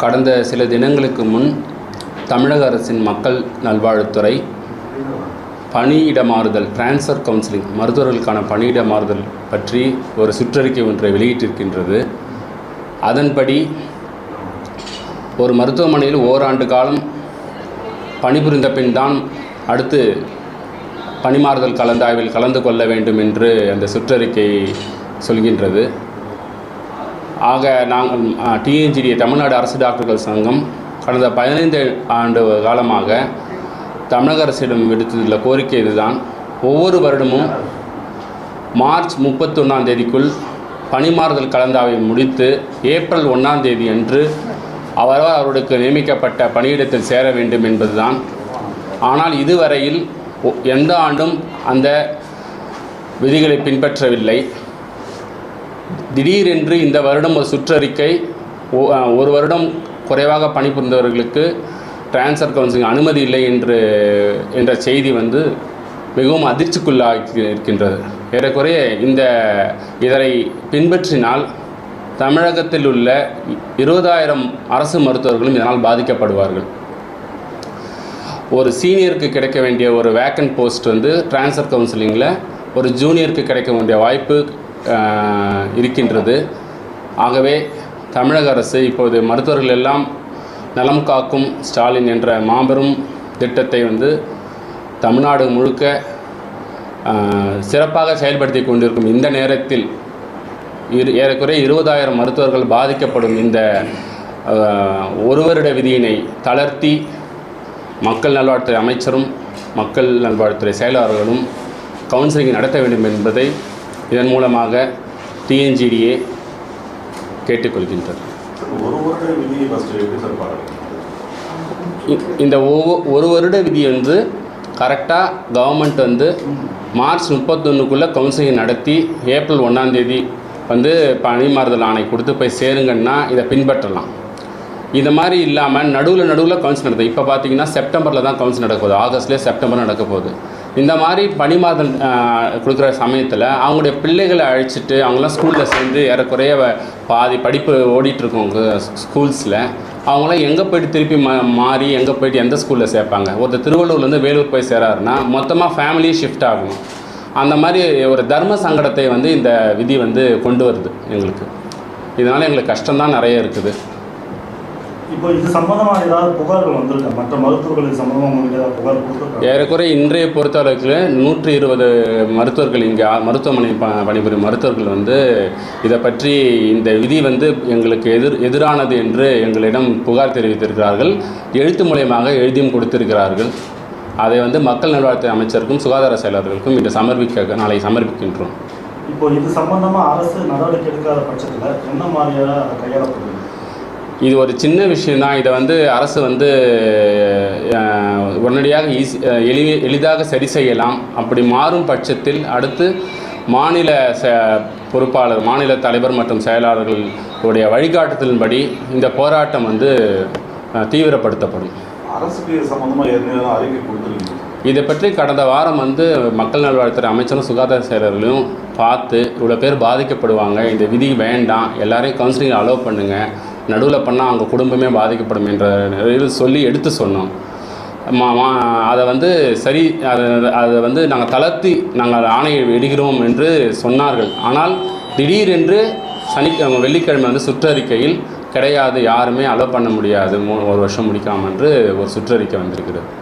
கடந்த சில தினங்களுக்கு முன் தமிழக அரசின் மக்கள் நல்வாழ்வுத்துறை பணியிட மாறுதல் ட்ரான்ஸ்ஃபர் கவுன்சிலிங் மருத்துவர்களுக்கான பணியிட மாறுதல் பற்றி ஒரு சுற்றறிக்கை ஒன்றை வெளியிட்டிருக்கின்றது. அதன்படி ஒரு மருத்துவமனையில் ஓராண்டு காலம் பணிபுரிந்த பின் தான் அடுத்து பணிமாறுதல் கலந்தாய்வில் கலந்து கொள்ள வேண்டும் என்று அந்த சுற்றறிக்கை சொல்கின்றது. ஆக நாங்கள் டிஎன்ஜிடி தமிழ்நாடு அரசு டாக்டர்கள் சங்கம் கடந்த பதினைந்து ஆண்டு காலமாக தமிழக அரசிடம் விடுத்துள்ள கோரிக்கை இதுதான். ஒவ்வொரு வருடமும் மார்ச் முப்பத்தொன்னாம் தேதிக்குள் பணிமாறுதல் கலந்தாவை முடித்து ஏப்ரல் ஒன்றாம் தேதி அன்று அவரவர் அவர்களுக்கு நியமிக்கப்பட்ட பணியிடத்தில் சேர வேண்டும் என்பதுதான். ஆனால் இதுவரையில் ஒ- எந்த ஆண்டும் அந்த விதிகளை பின்பற்றவில்லை. திடீரென்று இந்த வருடம் ஒரு சுற்றறிக்கை ஒரு வருடம் குறைவாக பணிபுரிந்தவர்களுக்கு டிரான்ஸ்ஃபர் கவுன்சிலிங் அனுமதி இல்லை என்று என்ற செய்தி வந்து மிகவும் அதிர்ச்சிக்குள்ளாகி இருக்கின்றது. ஏறக்குறைய இந்த இதனை பின்பற்றினால் தமிழகத்தில் உள்ள இருபதாயிரம் அரசு மருத்துவர்களும் இதனால் பாதிக்கப்படுவார்கள். ஒரு சீனியருக்கு கிடைக்க வேண்டிய ஒரு வேக்கன்ட் போஸ்ட் வந்து ட்ரான்ஸ்ஃபர் கவுன்சிலிங்கில் ஒரு ஜூனியருக்கு கிடைக்க வேண்டிய வாய்ப்பு இருக்கின்றது. ஆகவே தமிழக அரசு இப்போது மருத்துவர்கள் எல்லாம் நலம் காக்கும் ஸ்டாலின் என்ற மாபெரும் திட்டத்தை வந்து தமிழ்நாடு முழுக்க சிறப்பாக செயல்படுத்தி கொண்டிருக்கும் இந்த நேரத்தில் இரு ஏறக்குறைய இருபதாயிரம் மருத்துவர்கள் பாதிக்கப்படும் இந்த ஒருவருட ஒரு வருட விதியினை தளர்த்தி மக்கள் நல்வாழ்வுத்துறை அமைச்சரும் மக்கள் நல்வாழ்வுத்துறை செயலாளர்களும் கவுன்சிலிங் நடத்த வேண்டும் என்பதை இதன் மூலமாக டிஎன்ஜிடிஏ கேட்டுக்கொள்கின்றது. இந்த ஒவ்வொ ஒரு வருட விதி வந்து கரெக்டாக கவர்மெண்ட் வந்து மார்ச் முப்பத்தொன்றுக்குள்ளே கவுன்சிலிங் நடத்தி ஏப்ரல் ஒன்றாந்தேதி வந்து பணிமாறுதல் ஆணை கொடுத்து போய் சேருங்கன்னா இதை பின்பற்றலாம். இந்த மாதிரி இல்லாமல் நடுவில் நடுவில் கவுன்சில் நடக்குது. இப்போ பார்த்தீங்கன்னா செப்டம்பரில் தான் கவுன்சில் நடக்க போகுது. ஆகஸ்ட்லேயே செப்டம்பர் நடக்க போகுது. இந்த மாதிரி பணிமாறுதல் மாதம் கொடுக்குற சமயத்தில் அவங்களுடைய பிள்ளைகளை அழைச்சிட்டு அவங்களாம் ஸ்கூலில் சேர்ந்து ஏறக்குறைய பாதி படிப்பு ஓடிட்டுருக்கவங்க ஸ்கூல்ஸில் அவங்களாம் எங்கே போயிட்டு திருப்பி மா மாறி எங்கே போயிட்டு எந்த ஸ்கூலில் சேர்ப்பாங்க? ஒருத்தர் திருவள்ளூர்லேருந்து வேலூர் போய் சேராருன்னா மொத்தமாக ஃபேமிலியே ஷிஃப்ட் ஆகும். அந்த மாதிரி ஒரு தர்ம சங்கடத்தை வந்து இந்த விதி வந்து கொண்டு வருது எங்களுக்கு. இதனால் எங்களுக்கு கஷ்டம்தான் நிறைய இருக்குது. இப்போ இது சம்பந்தமா ஏதாவது புகார்கள் வந்திருக்கா? மற்ற மருத்துவர்களுக்கு சம்பந்தமா உங்களுக்கு ஏதாவது புகார் கொடுத்துருக்காங்க ஏறக்குறைய இன்றைய பொறுத்தளவுக்கு நூற்றி இருபது மருத்துவர்கள் இங்கே மருத்துவமனை ப பணிபுரியும் மருத்துவர்கள் வந்து இதை பற்றி இந்த விதி வந்து எங்களுக்கு எதிர் எதிரானது என்று எங்களிடம் புகார் தெரிவித்திருக்கிறார்கள். எழுத்து மூலியமாக எழுதியும் கொடுத்திருக்கிறார்கள். அதை வந்து மக்கள் நல்வாழ்வுத்துறை அமைச்சருக்கும் சுகாதார செயலாளர்களுக்கும் இன்று சமர்ப்பிக்க நாளை சமர்ப்பிக்கின்றோம். இப்போ இது சம்பந்தமா அரசு நடவடிக்கை எடுக்காத பட்சத்துல என்ன மாதிரியான கையாளப்படுது இது ஒரு சின்ன விஷயம்தான். இதை வந்து அரசு வந்து உடனடியாக ஈஸி எளி எளிதாக சரி செய்யலாம். அப்படி மாறும் பட்சத்தில் அடுத்து மாநில ச பொறுப்பாளர் மாநில தலைவர் மற்றும் செயலாளர்களுடைய வழிகாட்டுதலின்படி இந்த போராட்டம் வந்து தீவிரப்படுத்தப்படும். அரசுக்கு இது சம்மந்தமாக ஏற்கனவே அறிக்கை கொடுத்துருக்கீங்க. இதை பற்றி கடந்த வாரம் வந்து மக்கள் நல்வாழ்வுத்துறை அமைச்சரும் சுகாதார செயலர்களும் பார்த்து இவ்வளோ பேர் பாதிக்கப்படுவாங்க. இந்த விதி வேண்டாம். எல்லாரையும் கவுன்சிலிங் அலோவ் பண்ணுங்கள் நடுவில் பண்ணால் அவங்க குடும்பமே பாதிக்கப்படும் என்ற நிலையில் சொல்லி எடுத்து சொன்னோம். மா மா- அதை வந்து சரி அதை அதை வந்து நாங்கள் தளர்த்தி நாங்கள் ஆணையை விடுகிறோம் என்று சொன்னார்கள். ஆனால் திடீரென்று சனிக்கிழமை வெள்ளிக்கிழமை வந்து சுற்றறிக்கையில் கிடையாது யாருமே அலோவ் பண்ண முடியாது மூ- ஒரு வருஷம் முடிக்காம என்று ஒரு சுற்றறிக்கை வந்திருக்கிறது.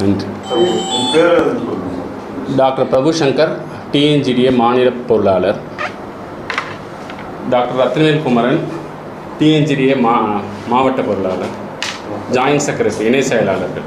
நன்றி. டாக்டர் பிரபு சங்கர் டிஎன்ஜிடிஏ மாநில பொருளாளர். டாக்டர் ரத்னவேல் குமரன் டிஎன்ஜிடிஏ மா மாவட்ட பொருளாளர் ஜாயின்ட் செக்ரட்டரி இணை செயலாளர்கள்.